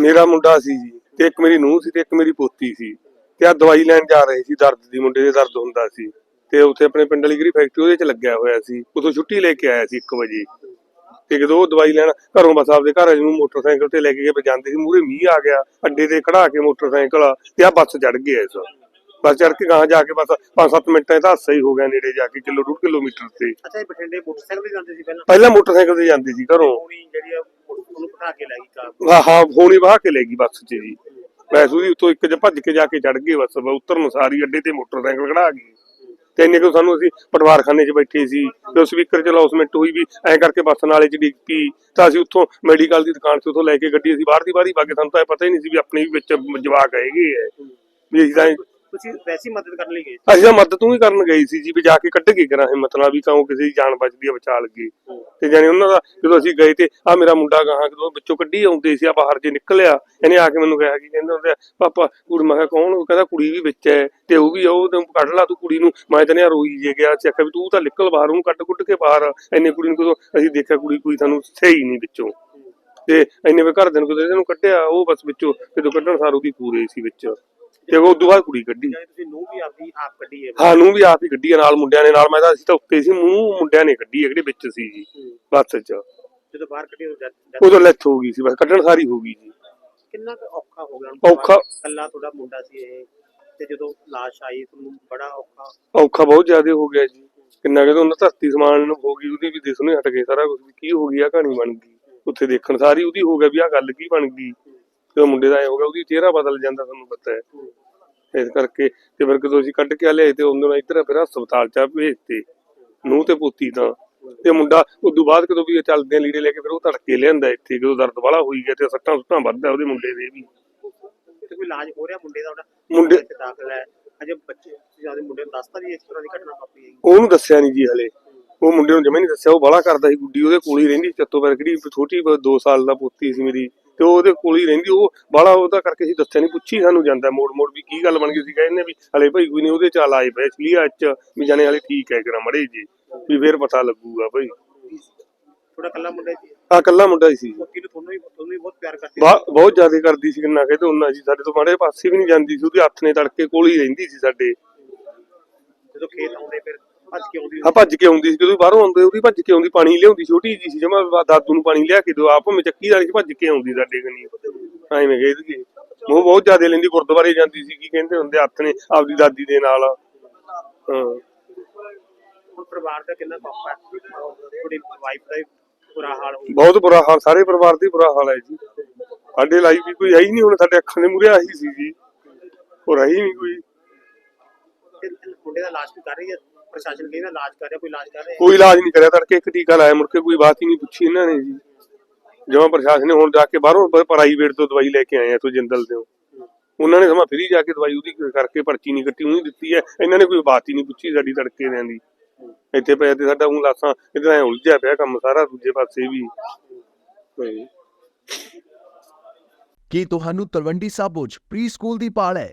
ਮੇਰਾ ਮੁੰਡਾ ਸੀ ਜੀ ਤੇ ਇੱਕ ਮੇਰੀ ਨੂੰਹ ਸੀ ਤੇ ਇੱਕ ਮੇਰੀ ਪੋਤੀ ਸੀ ਤੇ ਆ ਦਵਾਈ ਲੈਣ ਜਾ ਰਹੇ ਸੀ ਦਰਦ ਦੀ, ਮੁੰਡੇ ਦੇ ਦਰਦ ਹੁੰਦਾ ਸੀ ਤੇ ਉੱਥੇ ਆਪਣੇ ਪਿੰਡ ਵਾਲੀ ਕਿਹੜੀ ਫੈਕਟਰੀ ਉਹਦੇ ਚ ਲੱਗਿਆ ਹੋਇਆ ਸੀ ਉਦੋਂ ਛੁੱਟੀ ਲੈ ਕੇ ਆਇਆ ਸੀ 1 ਵਜੇ। ਤੇ ਜਦੋਂ ਉਹ ਦਵਾਈ ਲੈਣ ਘਰੋਂ ਬਸ ਆਪਦੇ ਘਰ ਨੂੰ ਮੋਟਰਸਾਈਕਲ ਤੇ ਲੈ ਕੇ ਗਏ ਜਾਂਦੇ ਸੀ ਮੂਰੇ ਮੀਂਹ ਆ ਗਿਆ, ਅੱਡੇ ਤੇ ਖੜਾ ਕੇ ਮੋਟਰਸਾਈਕਲ ਤੇ ਆ ਬੱਸ ਚੜ ਗਿਆ ਇਸ ਬੱਸ ਚੜ ਕੇ ਗਾਂ ਜਾ ਕੇ ਬਸ 5-7 ਮਿੰਟਾਂ ਦਾ ਹਾਸਾ ਹੀ ਹੋ ਗਿਆ ਨੇੜੇ ਜਾ ਕੇ ਕਿਲੋ ਡੂਢ ਕਿਲੋਮੀਟਰ ਤੇ। ਅੱਛਾ ਇਹ ਬਠਿੰਡੇ ਮੋਟਰਸਾਈਕਲ ਤੇ ਜਾਂਦੇ ਸੀ ਪਹਿਲਾਂ? ਪਹਿਲਾਂ ਮੋਟਰਸਾਈਕਲ ਤੇ ਜਾਂਦੇ ਸੀ ਘਰੋਂ। ਹੋਣੀ ਜਿਹੜੀ ਆ ਉਹਨੂੰ ਪਟਾ ਕੇ ਲੈ ਗਈ ਕਾਰ ਹਾਂ ਹਾਂ ਹੋਣੀ ਵਾਹ ਕੇ ਲੈ ਗਈ ਬੱਸ 'ਚ ਜੀ। ਵੈਸੇ ਉਹਦੀ ਉੱਤੋਂ ਇੱਕ ਜ ਭੱਜ ਕੇ ਜਾ ਕੇ ਚੜ ਗਏ ਬੱਸ ਉਤਰਨ ਸਾਰੀ ਅੱਡੇ ਤੇ ਮੋਟਰਸਾਈਕਲ ਖੜਾ ਗਈ ਤੇ ਇੰਨੇ ਕੁ ਸਾਨੂੰ ਅਸੀਂ ਪਟਵਾਰਖਾਨੇ 'ਚ ਬੈਠੇ ਸੀ ਤੇ ਸਪੀਕਰ 'ਚ ਲੌਸਮੈਂਟ ਹੋਈ ਵੀ ਐਂ ਕਰਕੇ ਬੱਸ ਨਾਲੇ 'ਚ ਡਿੱਗ ਪਈ। ਤਾਂ ਅਸੀਂ ਉੱਥੋਂ ਮੈਡੀਕਲ ਦੀ ਦੁਕਾਨ 'ਤੇ ਉੱਥੋਂ ਲੈ ਕੇ ਗੱਡੀ ਅਸੀਂ ਬਾਹਰ ਦੀ ਬਾਹਰ ਹੀ ਬਾਗੇ ਸਾਨੂੰ ਤਾਂ ਪਤਾ ਹੀ ਨਹੀਂ ਸੀ ਵੀ ਆਪਣੀ ਵੀ ਵਿੱਚ ਜਵਾਕ ਹੈਗੇ ਹੈ ਵੀ ਅਸੀਂ ਤਾਂ ਤੁਸੀਂ ਵੈਸੀ ਮਦਦ ਕਰਨ ਲਈ ਗਏ ਅਸੀਂ ਤਾਂ ਮਦਦ ਤੂੰ ਹੀ ਕਰਨ ਗਈ ਸੀ ਜੀ ਵੀ ਜਾ ਕੇ ਕੱਢ ਕੇ ਕਰਾਂ ਹਿੰਮਤ ਨਾਲ ਵੀ ਕਾਹੋਂ ਕਿਸੇ ਦੀ ਜਾਨ ਬਚਦੀ ਆ ਬਚਾ ਲੱਗੀ ਤੇ ਜਾਨੀ ਉਹਨਾਂ ਦਾ ਜਦੋਂ ਅਸੀਂ ਗਏ ਤੇ ਆ ਮੇਰਾ ਮੁੰਡਾ ਗਾਹਾਂ ਜਦੋਂ ਵਿੱਚੋਂ ਕੱਢੀ ਆਉਂਦੇ ਸੀ ਆ ਬਾਹਰ ਜੇ ਨਿਕਲਿਆ ਇਹਨੇ ਆ ਕੇ ਮੈਨੂੰ ਕਿਹਾ ਕਿ ਕਹਿੰਦੇ ਹੁੰਦੇ ਆ, ਪਾਪਾ ਕੁੜੀ ਮੈਂ ਕਿਹਾ ਕੌਣ? ਉਹ ਕਹਿੰਦਾ ਕੁੜੀ ਵੀ ਵਿੱਚ ਹੈ ਤੇ ਉਹ ਵੀ ਉਹ ਤੂੰ ਕੱਢ ਲਾ ਤੂੰ ਕੁੜੀ ਨੂੰ। ਮੈਂ ਤਾਂ ਨਿਆ ਰੋਈ ਜੇ ਗਿਆ ਸੀ ਆਖਿਆ ਵੀ ਤੂੰ ਤਾਂ ਨਿਕਲ ਬਾਹਰ ਉਹਨੂੰ ਕੱਢ ਕੁੱਟ ਕੇ ਬਾਹਰ। ਇੰਨੇ ਕੁੜੀ ਨੂੰ ਕਦੋਂ ਅਸੀਂ ਦੇਖਿਆ ਕੁੜੀ ਕੋਈ ਸਾਨੂੰ ਸਹੀ ਨਹੀਂ ਵਿੱਚੋਂ। ਤੇ ਇੰਨੇ ਵੇ ਘਰ ਦੇ ਨੂੰ ਕਦੋਂ ਇਹਨੂੰ ਕੱਢਿਆ ਉਹ ਬਸ ਵਿੱਚੋਂ ਜਦੋਂ ਕੱਢਣ ਸਾਰ ਉਹਦੀ ਪੂਰੇ ਸੀ ਵਿੱਚ। ਤੇ ਉਹ ਬਾਅਦ ਕੁੜੀ ਕੱਢੀ। ਜਾਨੀ ਤੁਸੀਂ ਨੂੰ ਵੀ ਆਪਦੀ ਆਪ ਕੱਢੀ ਹੈ। ਹਾਂ ਨੂੰ ਵੀ ਆਪ ਹੀ ਨਾਲ ਮੁੰਡਿਆਂ ਨੇ ਨਾਲ ਮੈਂ ਤਾਂ ਅਸੀਂ ਤਾਂ ਉੱਤੇ ਸੀ ਮੂੰਹ ਮੁੰਡਿਆਂ ਨੇ ਗੱਡੀ ਜਿਹੜੇ ਵਿੱਚ ਸੀ ਜੀ ਬੱਸ 'ਚ। ਜਦੋਂ ਬਾਹਰ ਕੱਢੀ ਉਦੋਂ ਲੈਥ ਹੋ ਗਈ। ਸੀ ਬਸ ਕੱਢਣ ਸਾਰੀ ਹੋ ਗਈ ਜੀ। ਕਿੰਨਾ ਕੁ ਔਖਾ ਹੋ ਗਿਆ ਔਖਾ- ਕੱਲਾ ਤੁਹਾਡਾ ਮੁੰਡਾ ਸੀ ਇਹ ਤੇ ਜਦੋਂ ਲਾਸ਼ ਆਈ ਤੁਹਾਨੂੰ ਬੜਾ ਔਖਾ। ਔਖਾ ਬਹੁਤ ਜ਼ਿਆਦਾ ਹੋ ਗਿਆ ਜੀ। ਕਿੰਨਾ ਕਹਿੰਦੇ ਉਹਨਾਂ ਧਰਤੀ ਸਮਾਨ ਹੋ ਗਈ ਉਹਦੀ ਵੀ ਦਿਸਣੇ ਹਟ ਗਏ ਸਾਰਾ ਕੁਝ ਕੀ ਹੋ ਗਈ ਆ ਕਹਾਣੀ ਬਣ ਗਈ। ਉੱਥੇ ਦੇਖਣ ਸਾਰੀ ਉਹਦੀ ਹੋ ਗਿਆ ਵੀ ਆ ਗੱਲ ਕੀ ਬਣ ਗਈ। ਜਦੋਂ ਮੁੰਡੇ ਦਾ ਐ ਹੋ ਗਿਆ ਉਹਦੀ ਚਿਹਰਾ ਬਦਲ ਜਾਂਦਾ ਤੁਹਾਨੂੰ ਪਤਾ ਹੈ। ਇਸ ਕਰਕੇ ਤੇ ਫਿਰ ਜਦੋਂ ਅਸੀਂ ਕੱਢ ਕੇ ਲਿਆਏ ਤੇ ਉਹਨਾਂ ਨੂੰ ਇੱਧਰ ਫਿਰ ਹਸਪਤਾਲ ਚ ਭੇਜਤੇ। ਨੂੰਹ ਤੇ ਪੁੱਤੀ ਤਾਂ। ਤੇ ਮੁੰਡਾ ਉਦੋਂ ਬਾਅਦ ਕਦੋਂ ਵੀ ਇਹ ਚੱਲਦੇ ਆ ਲੀੜੇ ਲੈ ਕੇ ਫਿਰ ਉਹ ਤੜਕੇ ਲਿਆਂਦਾ ਇੱਥੇ ਜਦੋਂ ਦਰਦ ਵਾਲਾ ਹੋਈ ਗਿਆ ਤੇ ਸੱਟਾਂ ਸੁੱਟਾਂ ਵੱਧਦਾ ਉਹਦੇ ਮੁੰਡੇ ਦੇ ਵੀ। ਤੇ ਕੋਈ ਇਲਾਜ ਹੋ ਰਿਹਾ ਮੁੰਡੇ ਦਾ ਉਹਦਾ? ਮੁੰਡੇ- ਦਾਖਲ ਹੈ। ਅਜੇ ਬੱਚੇ ਆਪਦੇ ਮੁੰਡੇ ਨੂੰ ਦੱਸਤਾ ਵੀ ਇਸ ਤਰ੍ਹਾਂ ਦੀ ਘਟਨਾ ਵਾਪਰੀ ਹੈ। ਉਹਨੂੰ ਦੱਸਿਆ ਨਹੀਂ ਜੀ ਹਲੇ। ਉਹ ਮੁੰਡੇ ਨੂੰ ਜਮੇ ਨਹੀਂ ਦੱਸਿਆ। ਉਹ ਬਾਹਲਾ ਕਰਦਾ ਸੀ ਗੁੱਡੀ ਉਹਦੇ ਕੋਲ ਹੀ ਰਹਿੰਦੀ ਚੱਤੋ ਪਰ ਕਿਹੜੀ ਛੋਟੀ 2 ਸਾਲ ਦਾ ਪੁੱਤੀ ਸੀ ਮੇਰੀ। ਤੇ ਉਹ ਉਹਦੇ ਕੋਲ ਹੀ ਰਹਿੰਦੀ ਉਹ ਬਾਹਲਾ ਉਹਦਾ ਕਰਕੇ ਅਸੀਂ ਦੱਸਿਆ ਨਹੀਂ ਪੁੱਛੀ ਸਾਨੂੰ ਜਾਂਦਾ ਮੋੜ ਮੋੜ ਵੀ ਕੀ ਗੱਲ ਬਣ ਗਈ ਸੀ ਕਹਿੰਦੇ ਵੀ ਹਲੇ ਭਾਈ ਕੋਈ ਨਹੀਂ ਉਹਦੇ ਚਾਲ ਆਏ ਪਏ ਇਸ ਲਈ ਅੱਜ ਵੀ ਜਾਣੇ ਹਲੇ ਠੀਕ ਹੈ ਕਰਾ ਮੜੇ ਜੀ ਵੀ ਫੇਰ ਪਤਾ ਲੱਗੂਗਾ ਭਾਈ। ਥੋੜਾ ਕੱਲਾ ਮੁੰਡਾ ਸੀ। ਆ ਕੱਲਾ ਮੁੰਡਾ ਹੀ ਸੀ। ਨੂੰ ਤੁਹਾਨੂੰ ਵੀ ਤੁਹਾਨੂੰ ਵੀ ਬਹੁਤ ਪਿਆਰ ਕਰਦੀ ਬਾ- ਬਹੁਤ ਜ਼ਿਆਦਾ ਕਰਦੀ ਸੀ ਕਿੰਨਾ ਕਹਿੰਦੇ ਉਹਨਾਂ ਜੀ ਸਾਡੇ ਤੋਂ ਮਾੜੇ ਪਾਸੇ ਵੀ ਨਹੀਂ ਜਾਂਦੀ ਸੀ ਉਹਦੇ ਹੱਥ ਨੇ ਤੜਕੇ ਕੋਲ ਹੀ ਰਹਿੰਦੀ ਸੀ ਸਾਡੇ। ਜਦੋਂ ਖੇਤ ਆਉਂਦੇ ਫਿਰ ਭੱਜ ਕੇ ਆਉਂਦੀ ਆ ਭੱਜ ਕੇ ਆਉਂਦੀ ਸੀ। ਜਦੋਂ ਬਾਹਰੋਂ ਆਉਂਦੇ ਉਹਦੀ ਭੱਜ ਕੇ ਆਉਂਦੀ। ਪਾਣੀ ਲਿਆਉਂਦੀ ਛੋਟੀ ਜੀ ਸੀ ਜਮਾ। ਦਾਦੂ ਨੂੰ ਪਾਣੀ ਲਿਆ ਕੇ ਦਿਓ। ਆਪ ਮੈਂ ਚੱਕੀ ਵਾਲੀ ਭੱਜ ਕੇ ਆਉਂਦੀ ਸਾਡੇ ਕਨੀ ਐਵੇਂ ਗਏ ਸੀਗੇ ਉਹ ਬਹੁਤ ਜ਼ਿਆਦਾ ਲੈਂਦੀ ਗੁਰਦੁਆਰੇ ਜਾਂਦੀ ਸੀ ਕੀ ਕਹਿੰਦੇ ਹੁੰਦੇ ਹੱਥ ਨੇ ਆਪਦੀ ਦਾਦੀ ਦੇ ਨਾਲ। ਹਾਂ। ਪਰਿਵਾਰ ਦਾ ਕਿੰਨਾ ਵਾਈਫ ਦਾ ਬੁਰਾ ਹਾਲ ਹੋ ਬਹੁਤ ਬੁਰਾ ਹਾਲ ਸਾਰੇ ਪਰਿਵਾਰ ਦੀ ਬੁਰਾ ਹਾਲ ਹੈ ਜੀ। ਸਾਡੇ ਲਾਈਫ ਵੀ ਕੋਈ ਹੈ ਹੀ ਨਹੀਂ ਹੁਣ ਸਾਡੇ ਅੱਖਾਂ ਦੇ ਮੂਹਰੇ ਆਹੀ ਸੀ ਜੀ। ਹੋਰ ਹੈ ਹੀ ਨਹੀਂ ਕੋਈ। ਮੁੰਡੇ ਦਾ ਇਲਾਜ ਵੀ ਕਰ ਰਹੀ ਹੈ? ਪ੍ਰਸ਼ਾਸਨ ਕਹਿੰਦਾ ਇਲਾਜ ਕਰ ਰਿਹਾ ਕੋਈ ਇਲਾਜ ਕਰ ਰਿਹਾ? ਕੋਈ ਇਲਾਜ ਨਹੀਂ ਕਰਿਆ ਤੜਕੇ ਇੱਕ ਟੀਕਾ ਲਾਇਆ ਮੁੜ ਕੇ ਕੋਈ ਬਾਤ ਹੀ ਨਹੀਂ ਪੁੱਛੀ ਇਹਨਾਂ ਨੇ ਜੀ। ਜਿਵੇਂ ਪ੍ਰਸ਼ਾਸਨ ਨੇ ਹੁਣ ਜਾ ਕੇ ਬਾਹਰੋਂ ਪ੍ਰਾਈਵੇਟ ਤੋਂ ਦਵਾਈ ਲੈ ਕੇ ਆਏ ਆ ਤੋਂ ਜਿੰਦਲ ਤੋਂ। ਉਹਨਾਂ ਨੇ ਸਮਾਂ ਫਰੀ ਜਾ ਕੇ ਦਵਾਈ ਉਹਦੀ ਕਰਕੇ ਪਰਚੀ ਨਹੀਂ ਕੱਟੀ ਉਹਨੂੰ ਦਿੱਤੀ ਹੈ। ਇਹਨਾਂ ਨੇ ਕੋਈ ਬਾਤ ਹੀ ਨਹੀਂ ਪੁੱਛੀ ਸਾਡੀ ਤੜਕੇ ਦਿਆਂ ਦੀ। ਇੱਥੇ ਪਏ ਤੇ ਸਾਡਾ ਉਹ ਲਾਸਾਂ ਇਧਰ ਐ ਉਲਝਿਆ ਪਿਆ ਕੰਮ ਸਾਰਾ ਦੂਜੇ ਪਾਸੇ ਵੀ। ਕੀ ਤੁਹਾਨੂੰ ਤਲਵੰਡੀ ਸਾਬੋ 'ਚ ਪ੍ਰੀ ਸਕੂਲ ਦੀ ਪਾਲ ਹੈ?